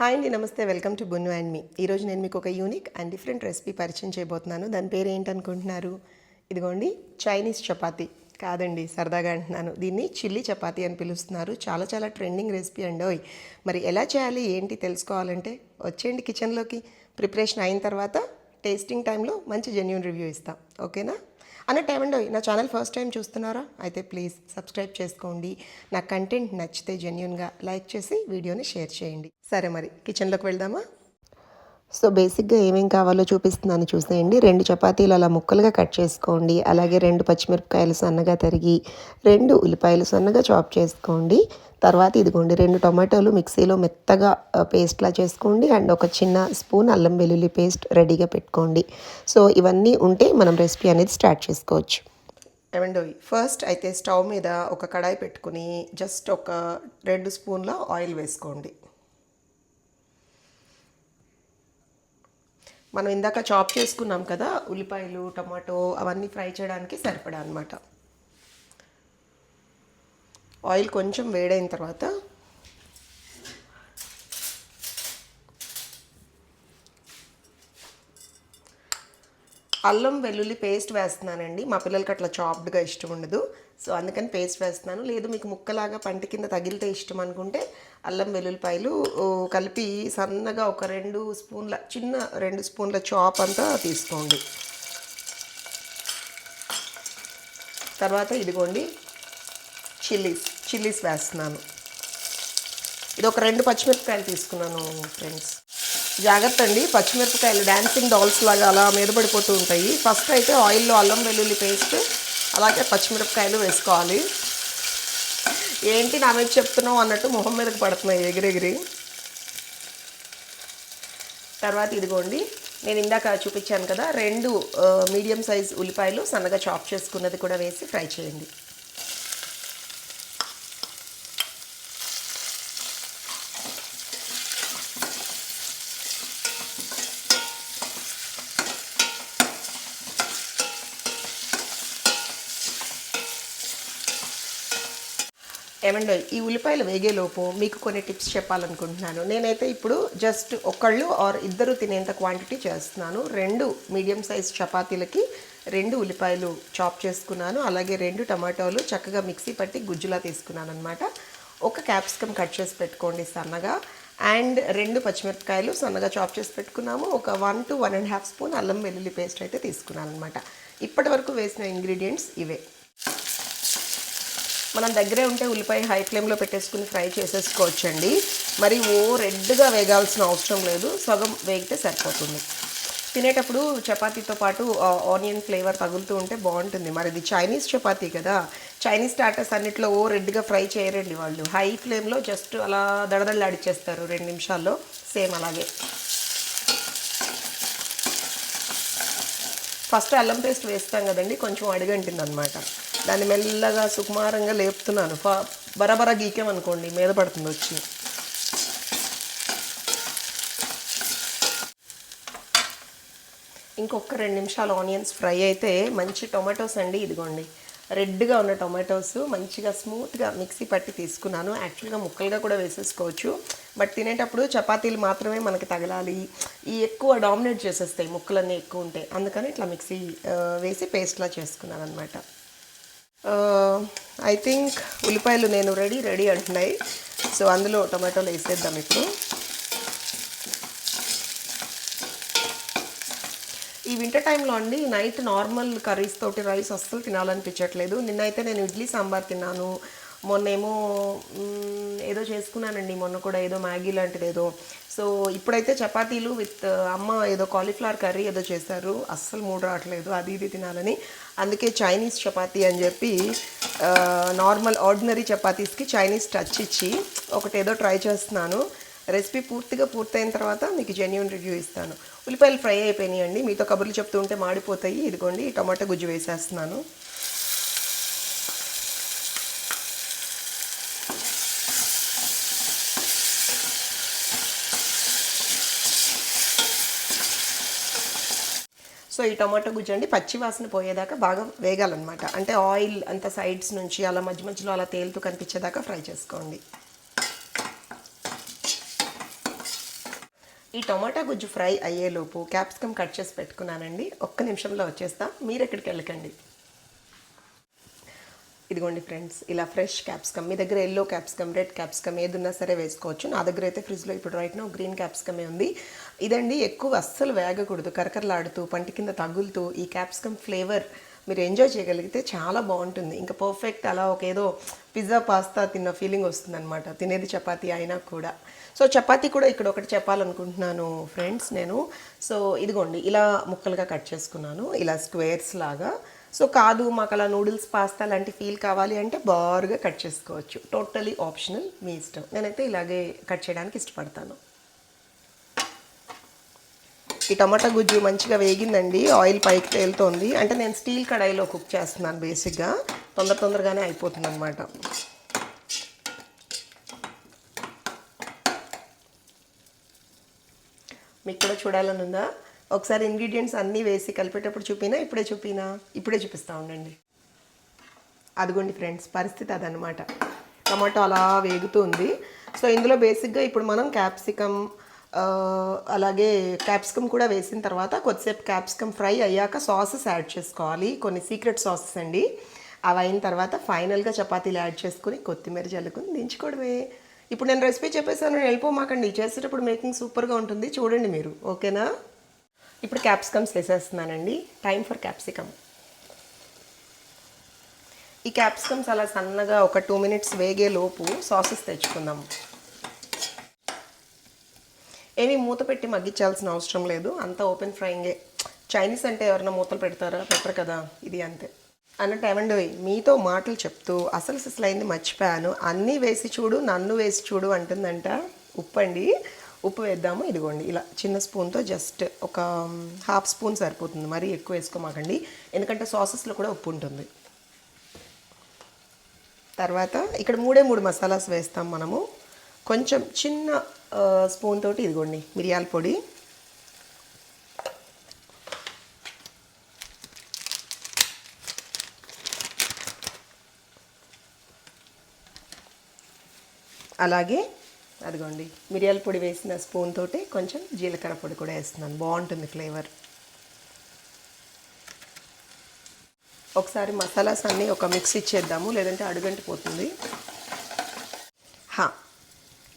Hi అండి నమస్తే. Welcome to Bunnu and me. ఈరోజు నేను మీకు ఒక యూనిక్ అండ్ డిఫరెంట్ రెసిపీ పరిచయం చేయబోతున్నాను. దాని పేరు ఏంటనుకుంటున్నారు? ఇదిగోండి చైనీస్ చపాతి. కాదండి సరదాగా అంటున్నాను. దీన్ని చిల్లీ చపాతీ అని పిలుస్తున్నారు. చాలా చాలా ట్రెండింగ్ రెసిపీ అండి ఓయ్. మరి ఎలా చేయాలి ఏంటి తెలుసుకోవాలంటే వచ్చేయండి కిచెన్లోకి. ప్రిపరేషన్ అయిన తర్వాత టేస్టింగ్ టైంలో మంచి జెన్యున్ రివ్యూ ఇస్తాం. ఓకేనా? అన్నట్టు ఏమండో నా ఛానల్ ఫస్ట్ టైం చూస్తున్నారా? అయితే ప్లీజ్ సబ్స్క్రైబ్ చేసుకోండి. నా కంటెంట్ నచ్చితే జెన్యున్గా లైక్ చేసి వీడియోని షేర్ చేయండి. సరే మరి కిచెన్లోకి వెళ్దామా? సో బేసిక్గా ఏమేం కావాలో చూపిస్తున్నాను చూసేయండి. రెండు చపాతీలు అలా ముక్కలుగా కట్ చేసుకోండి. అలాగే రెండు పచ్చిమిరపకాయలు సన్నగా తరిగి రెండు ఉల్లిపాయలు సన్నగా చాప్ చేసుకోండి. తర్వాత ఇదిగోండి రెండు టొమాటోలు మిక్సీలో మెత్తగా పేస్ట్లా చేసుకోండి. అండ్ ఒక చిన్న స్పూన్ అల్లం వెల్లుల్లి పేస్ట్ రెడీగా పెట్టుకోండి. సో ఇవన్నీ ఉంటే మనం రెసిపీ అనేది స్టార్ట్ చేసుకోవచ్చు. ఏమండి ఫస్ట్ అయితే స్టవ్ మీద ఒక కడాయి పెట్టుకుని జస్ట్ ఒక రెండు స్పూన్ల ఆయిల్ వేసుకోండి. మనం ఇందాక చాప్ చేసుకున్నాం కదా ఉల్లిపాయలు టమాటో అవన్నీ ఫ్రై చేయడానికి సరిపడా అనమాట ఆయిల్ కొంచెం వేడైన తర్వాత అల్లం వెల్లుల్లి పేస్ట్ వేస్తున్నానండి. మా పిల్లలకి అట్లా చాప్డ్గా ఇష్టం ఉండదు. సో అందుకని పేస్ట్ వేస్తున్నాను. లేదు మీకు ముక్కలాగా పంట కింద తగిలితే ఇష్టం అనుకుంటే అల్లం వెల్లుల్లిపాయలు కలిపి సన్నగా ఒక రెండు స్పూన్ల చిన్న రెండు స్పూన్ల చాప్ అంతా తీసుకోండి. తర్వాత ఇదిగోండి చిల్లీస్ చిల్లీస్ వేస్తున్నాను. ఇది ఒక రెండు పచ్చిమిరపకాయలు తీసుకున్నాను ఫ్రెండ్స్. జాగ్రత్త అండి పచ్చిమిరపకాయలు డాన్సింగ్ డాల్స్ లాగా అలా మీద పడిపోతూ ఉంటాయి. ఫస్ట్ అయితే ఆయిల్లో అల్లం వెల్లుల్లి పేస్ట్ అలాగే పచ్చిమిరపకాయలు వేసుకోవాలి. ఏంటి నా మీద చెప్తున్నావు అన్నట్టు మొహం మీదకి పడుతున్నాయి ఎగిరెగిరి తర్వాత ఇదిగోండి నేను ఇందాక చూపించాను కదా రెండు మీడియం సైజ్ ఉల్లిపాయలు సన్నగా చాప్ చేసుకున్నది కూడా వేసి ఫ్రై చేయండి. ఏమండి ఈ ఉల్లిపాయలు వేగేలోపు మీకు కొన్ని టిప్స్ చెప్పాలనుకుంటున్నాను. నేనైతే ఇప్పుడు జస్ట్ ఒకళ్ళు ఆర్ ఇద్దరు తినేంత క్వాంటిటీ చేస్తున్నాను. రెండు మీడియం సైజ్ చపాతీలకి రెండు ఉల్లిపాయలు చాప్ చేసుకున్నాను. అలాగే రెండు టమాటోలు చక్కగా మిక్సీ పట్టి గుజ్జులా తీసుకున్నాను అనమాట ఒక క్యాప్సికమ్ కట్ చేసి పెట్టుకోండి సన్నగా. అండ్ రెండు పచ్చిమిరపకాయలు సన్నగా చాప్ చేసి పెట్టుకున్నాము. ఒక one to one and half spoon అల్లం వెల్లుల్లి పేస్ట్ అయితే తీసుకున్నాను అనమాట ఇప్పటి వరకు వేసిన ఇంగ్రీడియంట్స్ ఇవే. మనం దగ్గరే ఉంటే ఉల్లిపాయ హై ఫ్లేమ్లో పెట్టేసుకుని ఫ్రై చేసేసుకోవచ్చండి. మరి ఓ రెడ్గా వేగాల్సిన అవసరం లేదు. సగం వేగితే సరిపోతుంది. తినేటప్పుడు చపాతీతో పాటు ఆనియన్ ఫ్లేవర్ తగులుతూ ఉంటే బాగుంటుంది. మరి ఇది చైనీస్ చపాతీ కదా. చైనీస్ స్టార్టర్స్ అన్నిట్లో ఓ రెడ్గా ఫ్రై చేయరండి వాళ్ళు. హై ఫ్లేమ్లో జస్ట్ అలా దడదడలాడిచ్చేస్తారు రెండు నిమిషాల్లో. సేమ్ అలాగే. ఫస్ట్ అల్లం పేస్ట్ వేస్తాం కదండి. కొంచెం అడుగంటింది అనమాట దాన్ని మెల్లగా సుకుమారంగా లేపుతున్నాను. ఫా బరబర గీకామనుకోండి మీద పడుతుంది వచ్చి. ఇంకొక రెండు నిమిషాలు ఆనియన్స్ ఫ్రై అయితే మంచి టొమాటోస్ అండి ఇదిగోండి. రెడ్గా ఉన్న టొమాటోస్ మంచిగా స్మూత్గా మిక్సీ పట్టి తీసుకున్నాను. యాక్చువల్గా ముక్కలుగా కూడా వేసేసుకోవచ్చు. బట్ తినేటప్పుడు చపాతీలు మాత్రమే మనకి తగలాలి. ఈ ఎక్కువ డామినేట్ చేసేస్తాయి ముక్కలన్నీ ఎక్కువ ఉంటాయి అందుకని ఇట్లా మిక్సీ వేసి పేస్ట్లా చేసుకున్నాను అనమాట ఐ థింక్ ఉల్లిపాయలు నేను రెడీ రెడీ అంటున్నాయి. సో అందులో టొమాటోలు వేసేద్దాం ఇప్పుడు. ఈ వింటర్ టైంలో అండి నైట్ నార్మల్ కర్రీస్ తోటి రైస్ అస్సలు తినాలనిపించట్లేదు. నిన్నైతే నేను ఇడ్లీ సాంబార్ తిన్నాను. మొన్నేమో ఏదో చేసుకున్నానండి. మొన్న కూడా ఏదో మ్యాగీ లాంటిది ఏదో. సో ఇప్పుడైతే చపాతీలు విత్ అమ్మ ఏదో కాలీఫ్లవర్ కర్రీ ఏదో చేశారు. అస్సలు మూడు రావట్లేదు. అది ఇది తినాలని. అందుకే చైనీస్ చపాతీ అని చెప్పి నార్మల్ ఆర్డినరీ చపాతీస్కి చైనీస్ టచ్ ఇచ్చి ఒకటి ఏదో ట్రై చేస్తున్నాను. రెసిపీ పూర్తిగా పూర్తయిన తర్వాత మీకు జెన్యున్ రివ్యూ ఇస్తాను. ఉల్లిపాయలు ఫ్రై అయిపోయినాయండి. మీతో కబుర్లు చెప్తూ ఉంటే మాడిపోతాయి. ఇదిగోండి టమాటా గుజ్జు వేసేస్తున్నాను. సో ఈ టమాటో గుజ్జండి పచ్చి వాసన పోయేదాకా బాగా వేగాలన్నమాట. అంటే ఆయిల్ అంత సైడ్స్ నుంచి అలా మధ్య మధ్యలో అలా తేలుతూ కనిపించేదాకా ఫ్రై చేసుకోండి. ఈ టమాటా గుజ్జు ఫ్రై అయ్యేలోపు క్యాప్సికమ్ కట్ చేసి పెట్టుకున్నానండి. ఒక్క నిమిషంలో వచ్చేస్తా. మీరు ఎక్కడికి వెళ్ళకండి. ఇదిగోండి ఫ్రెండ్స్ ఇలా ఫ్రెష్ క్యాప్సికమ్ మీ దగ్గర ఎల్లో క్యాప్సికమ్ రెడ్ క్యాప్సికమ్ ఏది ఉన్నా సరే వేసుకోవచ్చు. నా దగ్గర అయితే ఫ్రిడ్జ్లో ఇప్పుడు రైట్ నో గ్రీన్ క్యాప్సికమే ఉంది. ఇదండి ఎక్కువ అస్సలు వేగకూడదు కరకరలాడుతూ పంటి కింద తగులుతూ ఈ క్యాప్సికమ్ ఫ్లేవర్ మీరు ఎంజాయ్ చేయగలిగితే చాలా బాగుంటుంది. ఇంకా పర్ఫెక్ట్ అలా ఒక ఏదో పిజ్జా పాస్తా తిన్న ఫీలింగ్ వస్తుందన్నమాట తినేది చపాతీ అయినా కూడా. సో చపాతీ కూడా ఇక్కడ ఒకటి చెప్పాలనుకుంటున్నాను ఫ్రెండ్స్ నేను. సో ఇదిగోండి ఇలా ముక్కలుగా కట్ చేసుకున్నాను ఇలా స్క్వేర్స్ లాగా. సో కాదు మాకు అలా నూడిల్స్ పాస్తా లాంటి ఫీల్ కావాలి అంటే బారుగా కట్ చేసుకోవచ్చు. టోటలీ ఆప్షనల్ మీ ఇష్టం. నేనైతే ఇలాగే కట్ చేయడానికి ఇష్టపడతాను. ఈ టమాటా గుజ్జు మంచిగా వేగిందండి. ఆయిల్ పైకి తేలుతోంది. అంటే నేను స్టీల్ కడాయిలో కుక్ చేస్తున్నాను బేసిక్గా తొందర తొందరగానే అయిపోతుంది అనమాట మీకు కూడా చూడాలని ఉందా ఒకసారి ఇంగ్రీడియంట్స్ అన్నీ వేసి కలిపేటప్పుడు చూపినా ఇప్పుడే చూపినా ఇప్పుడే చూపిస్తా ఉండండి. అదిగోండి ఫ్రెండ్స్ పరిస్థితి అదనమాట టమాటో అలా వేగుతుంది సో ఇందులో బేసిక్గా ఇప్పుడు మనం క్యాప్సికమ్ అలాగే క్యాప్సికమ్ కూడా వేసిన తర్వాత కొద్దిసేపు క్యాప్సికమ్ ఫ్రై అయ్యాక సాసెస్ యాడ్ చేసుకోవాలి. కొన్ని సీక్రెట్ సాసెస్ అండి. అవి అయిన తర్వాత ఫైనల్గా చపాతీలు యాడ్ చేసుకుని కొత్తిమీర చల్లుకుని దించుకోవడమే ఇప్పుడు నేను రెసిపీ చెప్పేసాను వెళ్ళిపోమాకండి. చేసేటప్పుడు మేకింగ్ సూపర్గా ఉంటుంది. చూడండి మీరు. ఓకేనా ఇప్పుడు క్యాప్సికమ్స్ వేసేస్తున్నానండి. టైం ఫర్ క్యాప్సికమ్ ఈ క్యాప్సికమ్స్ అలా సన్నగా ఒక టూ మినిట్స్ వేగే లోపు సాసెస్ తెచ్చుకుందాం. ఏమీ మూత పెట్టి మగ్గించాల్సిన అవసరం లేదు. అంతా ఓపెన్ ఫ్రైయింగే చైనీస్ అంటే ఎవరైనా మూతలు పెడతారా? పెట్టరు కదా. ఇది అంతే. అన్నట్టు ఏమండి? మీతో మాటలు చెప్తూ అసలు సిసలైంది మర్చిపోయాను. అన్నీ వేసి చూడు నన్ను వేసి చూడు అంటుందంట ఉప్పండి. ఉప్పు వేద్దాము. ఇదిగోండి ఇలా చిన్న స్పూన్తో జస్ట్ ఒక హాఫ్ స్పూన్ సరిపోతుంది. మరీ ఎక్కువ వేసుకోమాకండి. ఎందుకంటే సాసెస్లో కూడా ఉప్పు ఉంటుంది. తర్వాత ఇక్కడ మూడే మూడు మసాలాస్ వేస్తాం మనము. కొంచెం చిన్న స్పూన్ తోటి ఇదిగోండి మిరియాల పొడి. అలాగే అదిగోండి మిరియాల పొడి వేసిన స్పూన్ తోటి కొంచెం జీలకర్ర పొడి కూడా వేస్తున్నాను. బాగుంటుంది ఫ్లేవర్. ఒకసారి మసాలాస్ అన్నీ ఒక మిక్స్ ఇచ్చేద్దాము లేదంటే అడుగంటిపోతుంది హా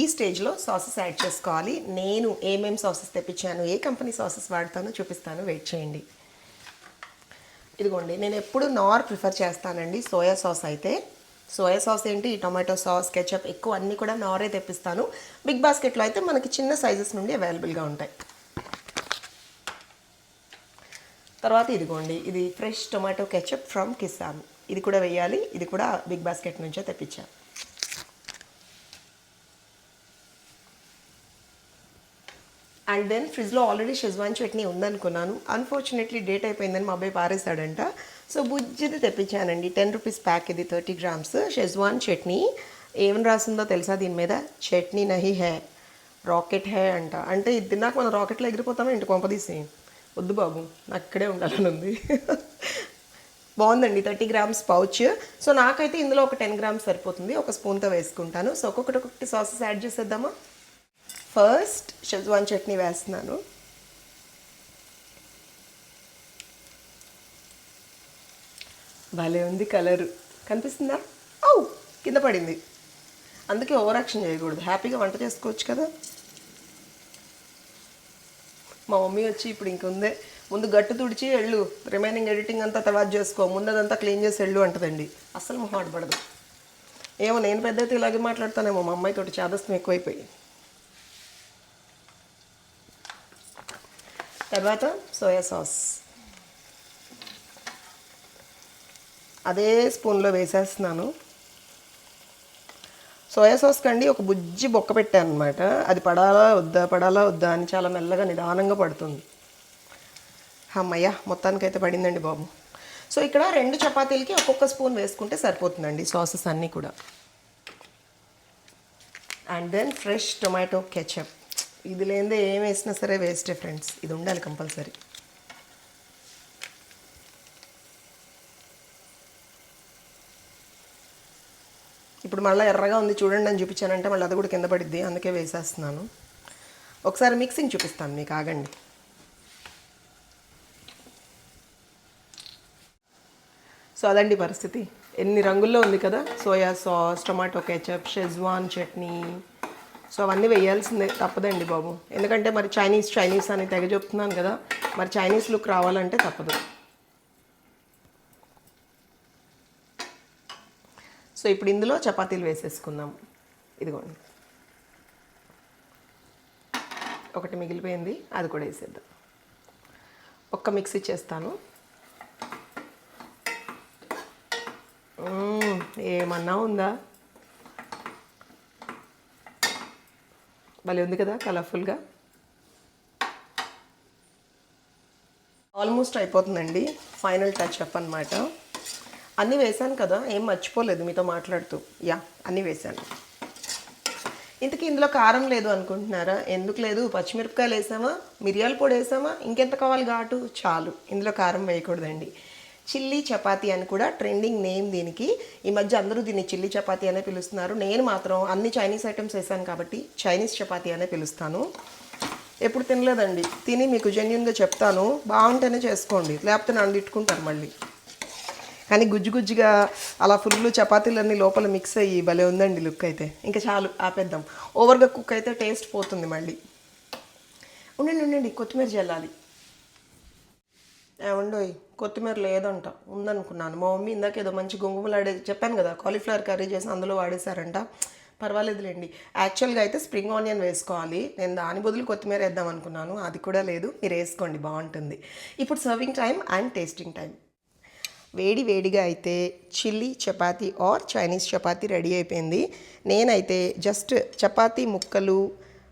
ఈ స్టేజ్లో సాసెస్ యాడ్ చేసుకోవాలి. నేను ఏమేమి సాసెస్ తెప్పించాను ఏ కంపెనీ సాసెస్ వాడతానో చూపిస్తాను. వెయిట్ చేయండి. ఇదిగోండి నేను ఎప్పుడు నార్ ప్రిఫర్ చేస్తానండి సోయా సాస్ అయితే. సోయా సాస్ ఏంటి టొమాటో సాస్ కెచప్ ఎక్కువ అన్నీ కూడా నారే తెప్పిస్తాను. బిగ్ బాస్కెట్లో అయితే మనకి చిన్న సైజెస్ నుండి అవైలబుల్గా ఉంటాయి. తర్వాత ఇదిగోండి ఇది fresh tomato ketchup from Kissan. ఇది కూడా వేయాలి ఇది కూడా బిగ్ బాస్కెట్ నుంచే తెప్పించాను. అండ్ దెన్ ఫ్రిడ్జ్లో ఆల్రెడీ షెజ్వాన్ చట్నీ ఉందనుకున్నాను. అన్ఫార్చునేట్లీ డేట్ అయిపోయిందని మా అబ్బాయి పారేశాడంట. సో బుజ్జిది తెప్పించానండి. టెన్ రూపీస్ ప్యాక్ ఇది థర్టీ గ్రామ్స్ షెజ్వాన్ చట్నీ. ఏం రాసిందో తెలుసా దీని మీద? చట్నీ నహి హే రాకెట్ హే అంట. అంటే ఇది తిన్నాక మనం రాకెట్లో ఎగిరిపోతామో? ఇంటి కొంపదీసి వద్దు బాబు నాకు ఇక్కడే ఉండాలని ఉంది. బాగుందండి థర్టీ గ్రామ్స్ పౌచ్ సో నాకైతే ఇందులో ఒక టెన్ గ్రామ్స్ సరిపోతుంది. ఒక స్పూన్తో వేసుకుంటాను. సో ఒక్కొక్కటి ఒక్కొక్కటి సాసెస్ యాడ్ చేసేద్దామా? ఫస్ట్ షెజ్వాన్ చట్నీ వేస్తున్నాను. భలే ఉంది కలర్. కనిపిస్తుందా? ఔ! కింద పడింది. అందుకే ఓవర్ యాక్షన్ చేయకూడదు. హ్యాపీగా వంట చేసుకోవచ్చు కదా. మా మమ్మీ వచ్చి ఇప్పుడు ఇంకుందే. ముందు గట్టు తుడిచి వెళ్ళు. రిమైనింగ్ ఎడిటింగ్ అంతా తర్వాత చేసుకో. ముందదంతా క్లీన్ చేసి వెళ్ళు అంటదండి. అస్సలు మొహాట ఏమో నేను పెద్ద అయితే ఇలాగే మాట్లాడతానేమో. మా అమ్మాయి తోటి చాదస్తం ఎక్కువైపోయి. తర్వాత సోయా సాస్. అదే స్పూన్లో వేసేస్తున్నాను. సోయా సాస్ కండి ఒక బుజ్జి బొక్క పెట్టాను అనమాట అది పడాలా వద్దా పడాలా వద్దా అని చాలా మెల్లగా నిదానంగా పడుతుంది. అమ్మయ్య మొత్తానికైతే పడిందండి బాబు. సో ఇక్కడ రెండు చపాతీలకి ఒక్కొక్క స్పూన్ వేసుకుంటే సరిపోతుందండి సాసెస్ అన్నీ కూడా. And then fresh tomato ketchup. ఇది లేదే ఏం వేసినా సరే వేస్టే ఫ్రెండ్స్. ఇది ఉండాలి కంపల్సరీ. ఇప్పుడు మళ్ళీ ఎర్రగా ఉంది చూడండి అని చూపించానంటే మళ్ళీ అది కూడా కింద పడిద్ది. అందుకే వేసేస్తున్నాను. ఒకసారి మిక్సింగ్ చూపిస్తాను మీకు ఆగండి. సో అదండి పరిస్థితి. ఎన్ని రంగుల్లో ఉంది కదా? Soya sauce tomato ketchup schezwan chutney. So అవన్నీ వేయాల్సిందే తప్పదండి బాబు. ఎందుకంటే మరి చైనీస్ చైనీస్ అని తెగ చెప్తున్నాను కదా మరి చైనీస్ లుక్ రావాలంటే తప్పదు. సో ఇప్పుడు ఇందులో చపాతీలు వేసేసుకుందాం. ఇదిగోండి. ఒకటి మిగిలిపోయింది అది కూడా వేసేద్దాం. ఒక్క మిక్సీ చేస్తాను. ఏమన్నా ఉందా? భలే ఉంది కదా కలర్ఫుల్గా. ఆల్మోస్ట్ అయిపోతుందండి ఫైనల్ టచ్ అప్ అనమాట అన్నీ వేశాను కదా ఏం మర్చిపోలేదు మీతో మాట్లాడుతూ. యా అన్నీ వేశాను. ఇంతకీ ఇందులో కారం లేదు అనుకుంటున్నారా? ఎందుకు లేదు? పచ్చిమిరపకాయలు వేసామా? మిరియాల పొడి వేసామా? ఇంకెంత కావాలి ఘాటు? చాలు ఇందులో కారం వేయకూడదండి. చిల్లీ చపాతీ అని కూడా ట్రెండింగ్ నేమ్ దీనికి. ఈ మధ్య అందరూ దీన్ని చిల్లీ చపాతీ అనే పిలుస్తున్నారు. నేను మాత్రం అన్ని చైనీస్ ఐటమ్స్ వేసాను కాబట్టి చైనీస్ చపాతీ అనే పిలుస్తాను. ఎప్పుడు తినలేదండి. తిని మీకు జెన్యున్గా చెప్తాను. బాగుంటేనే చేసుకోండి. లేకపోతే నన్ను తిట్టుకుంటారు మళ్ళీ. కానీ గుజ్జు గుజ్జుగా అలా ఫుల్ చపాతీలన్నీ లోపల మిక్స్ అయ్యి భలే ఉందండి లుక్ అయితే. ఇంకా చాలు ఆపేద్దాం. ఓవర్గా కుక్ అయితే టేస్ట్ పోతుంది మళ్ళీ. ఉండండి ఉండండి. కొత్తిమీర చల్లాలి. ఏమండోయ్ కొత్తిమీర లేదంట. ఉందనుకున్నాను. మా మమ్మీ ఇందాక ఏదో మంచి గుంగుమలాడే చెప్పాను కదా కాలీఫ్లవర్ కర్రీ చేసి అందులో వాడేశారంట. పర్వాలేదులేండి. యాక్చువల్గా అయితే స్ప్రింగ్ ఆనియన్ వేసుకోవాలి. నేను దాని బదులు కొత్తిమీర వేద్దాం అనుకున్నాను. అది కూడా లేదు. మీరు వేసుకోండి బాగుంటుంది. ఇప్పుడు serving time and tasting time వేడి వేడిగా అయితే chilli chapati or Chinese chapati ready అయిపోయింది. నేనైతే జస్ట్ చపాతీ ముక్కలు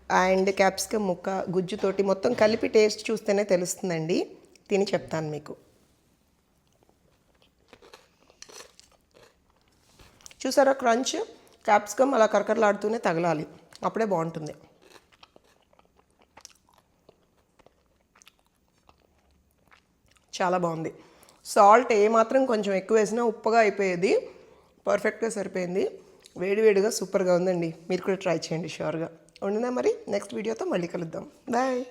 అండ్ క్యాప్సికమ్ ముక్క గుజ్జుతోటి మొత్తం కలిపి టేస్ట్ చూస్తేనే తెలుస్తుందండి. తిని చెప్తాను మీకు. చూసారా క్రంచ్? క్యాప్సికమ్ అలా కరకరలాడుతూనే తగలాలి. అప్పుడే బాగుంటుంది. చాలా బాగుంది. సాల్ట్ ఏమాత్రం కొంచెం ఎక్కువ వేసినా ఉప్పగా అయిపోయేది. పర్ఫెక్ట్గా సరిపోయింది. వేడివేడిగా సూపర్గా ఉందండి. మీరు కూడా ట్రై చేయండి షూర్గా ఉండినా మరి? నెక్స్ట్ వీడియోతో మళ్ళీ కలుద్దాం. బాయ్.